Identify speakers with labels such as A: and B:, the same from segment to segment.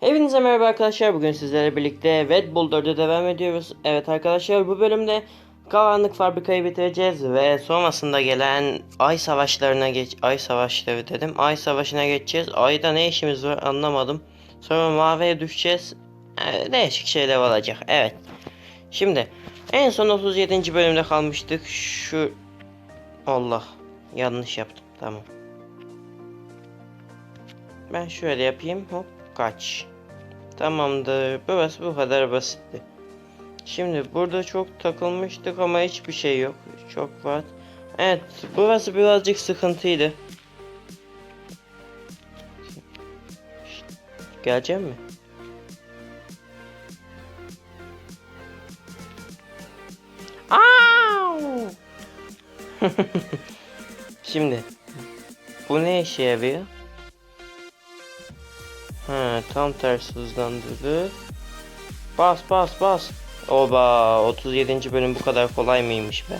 A: Hepinize merhaba arkadaşlar. Bugün sizlerle birlikte Red Bull 4'e devam ediyoruz. Evet arkadaşlar bu bölümde karanlık fabrikayı bitireceğiz ve sonrasında gelen ay savaşlarına geç ay savaşları dedim. Ay savaşına geçeceğiz. Ayda ne işimiz var anlamadım. Sonra maviye düşeceğiz. Ee, değişik şeyler olacak. Evet. Şimdi en son 37. bölümde kalmıştık. Şu Allah yanlış yaptım. Tamam. Ben şöyle yapayım. Hop kaç. Tamamdır. Burası bu kadar basitti. Şimdi burada çok takılmıştık ama hiçbir şey yok. Çok rahat. Evet burası birazcık sıkıntıydı. Gelecek mi? Şimdi bu ne işe yarıyor? Ha, tam ters hızlandırdı. Bas bas bas. Oba 37. bölüm bu kadar kolay mıymış be?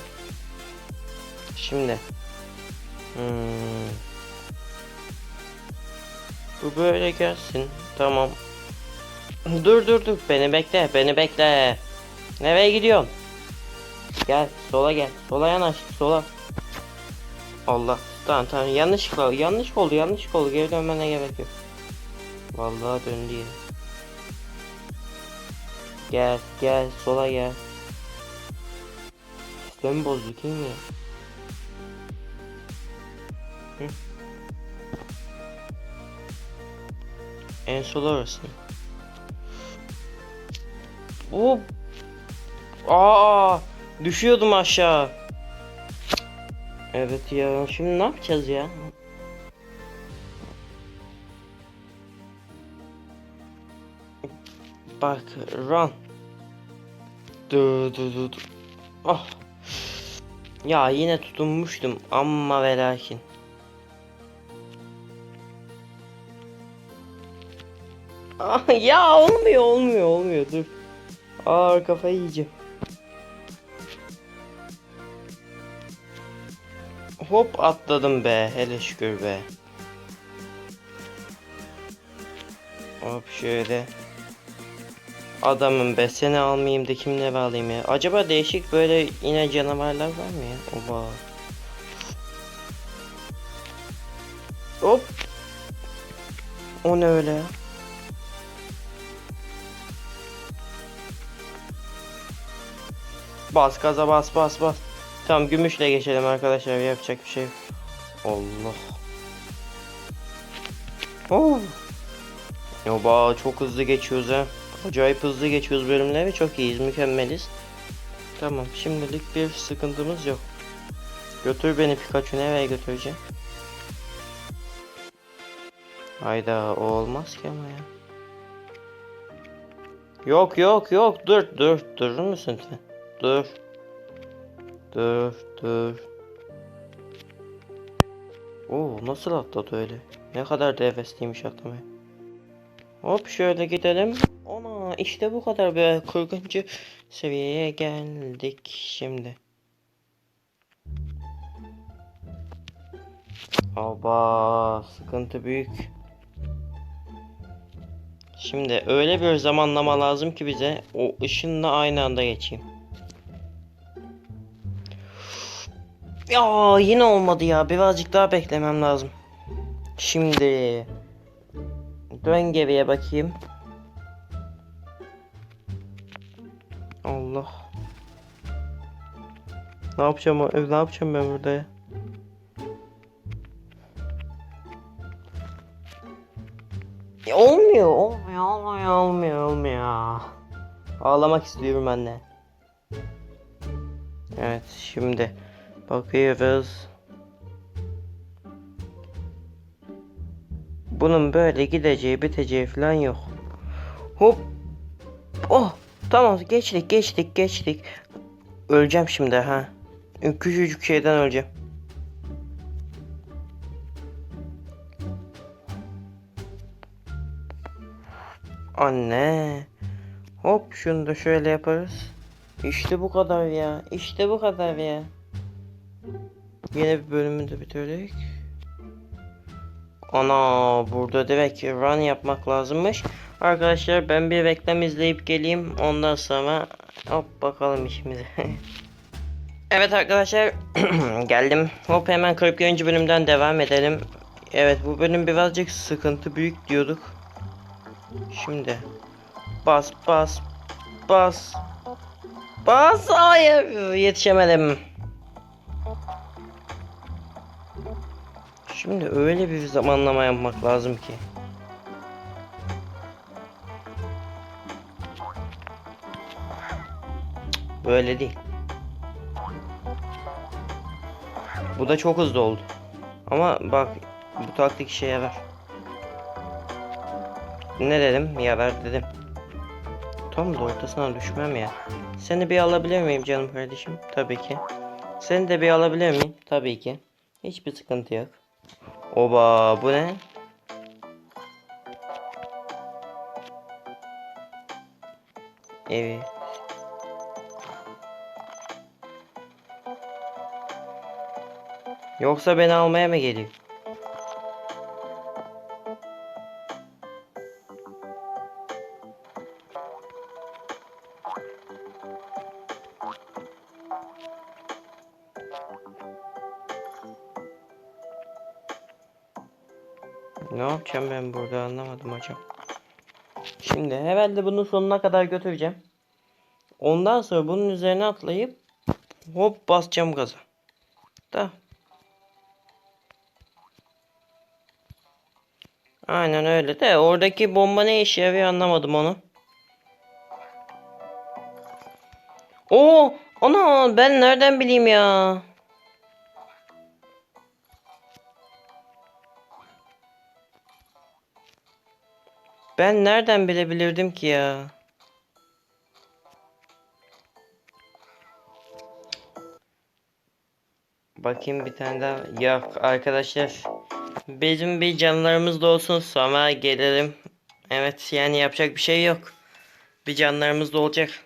A: Şimdi. Hmm. Bu böyle gelsin. Tamam. Dur dur dur beni bekle beni bekle. Nereye gidiyorsun? Gel sola gel. Sola yanaş sola. Allah. Tamam tamam yanlışlıkla yanlış oldu yanlış oldu geri dönmene gerek yok. Vallahi döndü ya. Gel gel sola gel. Sistemi bozduk değil mi? En sola orası. Hop. Aa, düşüyordum aşağı. Evet ya şimdi ne yapacağız ya? Bak run. Dur dur dur. dur. Ah. Ya yine tutunmuştum amma ve lakin. Ah, ya olmuyor olmuyor olmuyor dur. Aa kafayı yiyeceğim. Hop atladım be hele şükür be. Hop şöyle. Adamım be seni almayayım da kimle bağlayayım ya. Acaba değişik böyle yine canavarlar var mı ya? Oba. Hop. O ne öyle? Bas gaza bas bas bas. Tamam gümüşle geçelim arkadaşlar yapacak bir şey yok. Allah. Oh. Yoba çok hızlı geçiyoruz ha. Acayip hızlı geçiyoruz bölümleri çok iyiyiz mükemmeliz. Tamam şimdilik bir sıkıntımız yok. Götür beni Pikachu nereye götüreceğim? Hayda o olmaz ki ama ya. Yok yok yok dur dur durur musun sen? Dur. Dur dur. Oo nasıl atladı öyle? Ne kadar da hevesliymiş atlamaya. Hop şöyle gidelim. Ona işte bu kadar be 40. seviyeye geldik şimdi. Aba sıkıntı büyük. Şimdi öyle bir zamanlama lazım ki bize o ışınla aynı anda geçeyim. Ya yine olmadı ya. Birazcık daha beklemem lazım. Şimdi dön geriye bakayım. Allah. Ne yapacağım? o- Ne yapacağım ben burada ya? Ya olmuyor, olmuyor, olmuyor, olmuyor, olmuyor. Ağlamak istiyorum anne. Evet, şimdi bakıyoruz. Bunun böyle gideceği, biteceği falan yok. Hop. Tamam geçtik, geçtik, geçtik. Öleceğim şimdi ha. Küçücük şeyden öleceğim. Anne. Hop şunu da şöyle yaparız. İşte bu kadar ya. İşte bu kadar ya. Yine bir bölümü de bitirdik. Ana burada direkt run yapmak lazımmış. Arkadaşlar ben bir reklam izleyip geleyim. Ondan sonra hop bakalım işimize. evet arkadaşlar geldim. Hop hemen 40. bölümden devam edelim. Evet bu bölüm birazcık sıkıntı büyük diyorduk. Şimdi bas bas bas bas hayır yetişemedim. Şimdi öyle bir zamanlama yapmak lazım ki. Böyle değil. Bu da çok hızlı oldu. Ama bak bu taktik işe yarar. Ne dedim? Yarar dedim. Tam da ortasına düşmem ya. Seni bir alabilir miyim canım kardeşim? Tabii ki. Seni de bir alabilir miyim? Tabii ki. Hiçbir sıkıntı yok. Oba bu ne? Evet. Yoksa beni almaya mı geliyor? Ne yapacağım ben burada anlamadım hocam. Şimdi herhalde bunun sonuna kadar götüreceğim. Ondan sonra bunun üzerine atlayıp hop basacağım gaza. Da. Aynen öyle de oradaki bomba ne işe yarıyor anlamadım onu. Oo, ana ben nereden bileyim ya? Ben nereden bilebilirdim ki ya? Bakayım bir tane daha. Yok arkadaşlar. Bizim bir canlarımız da olsun sonra gelelim. Evet yani yapacak bir şey yok. Bir canlarımız da olacak.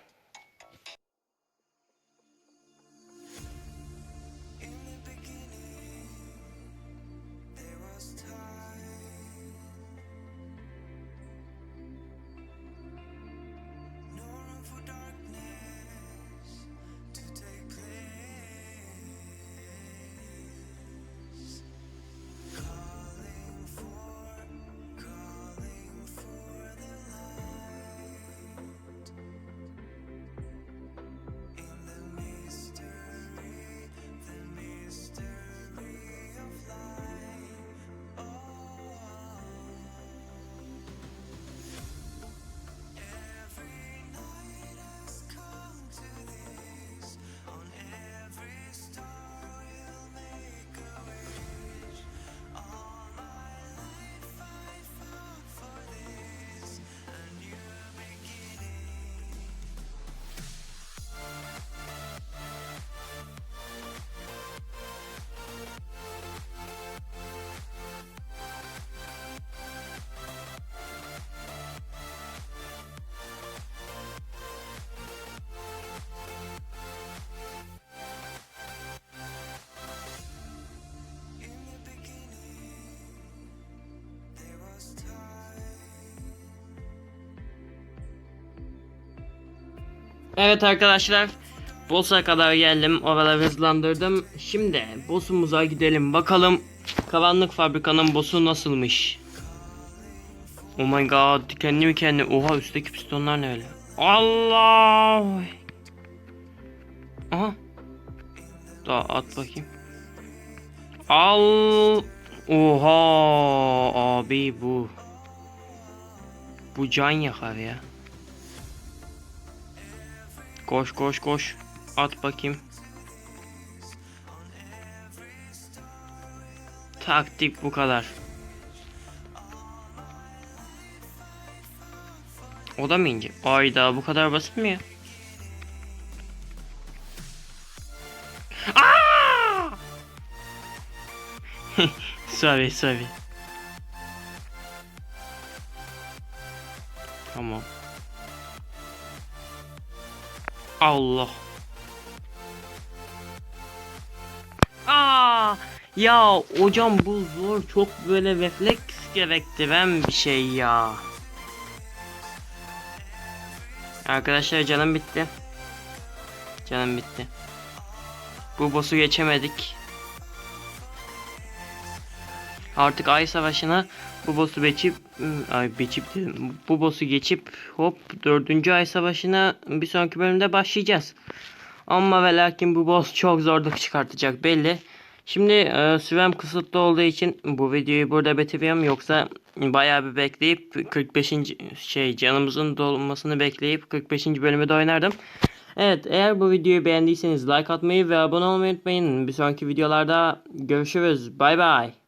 A: Evet arkadaşlar. Boss'a kadar geldim. Oraları hızlandırdım. Şimdi boss'umuza gidelim. Bakalım karanlık fabrikanın boss'u nasılmış. Oh my god. Dikenli mi kendi? Oha üstteki pistonlar ne öyle? Allah. Aha. Daha at bakayım. Al. Oha abi bu. Bu can yakar ya. Koş koş koş. At bakayım. Taktik bu kadar. O da mı ince? Ayda bu kadar basit mi ya? Aa! sorry sorry. Allah. Aa! Ya hocam bu zor çok böyle refleks gerektiren bir şey ya. Arkadaşlar canım bitti. Canım bitti. Bu boss'u geçemedik. Artık ay savaşına bu boss'u geçip ay geçip dedim. Bu boss'u geçip hop dördüncü ay savaşına bir sonraki bölümde başlayacağız. Ama ve lakin bu boss çok zorluk çıkartacak belli. Şimdi e, sürem kısıtlı olduğu için bu videoyu burada bitiriyorum yoksa bayağı bir bekleyip 45. şey canımızın dolmasını bekleyip 45. bölümü de oynardım. Evet eğer bu videoyu beğendiyseniz like atmayı ve abone olmayı unutmayın. Bir sonraki videolarda görüşürüz. Bay bay.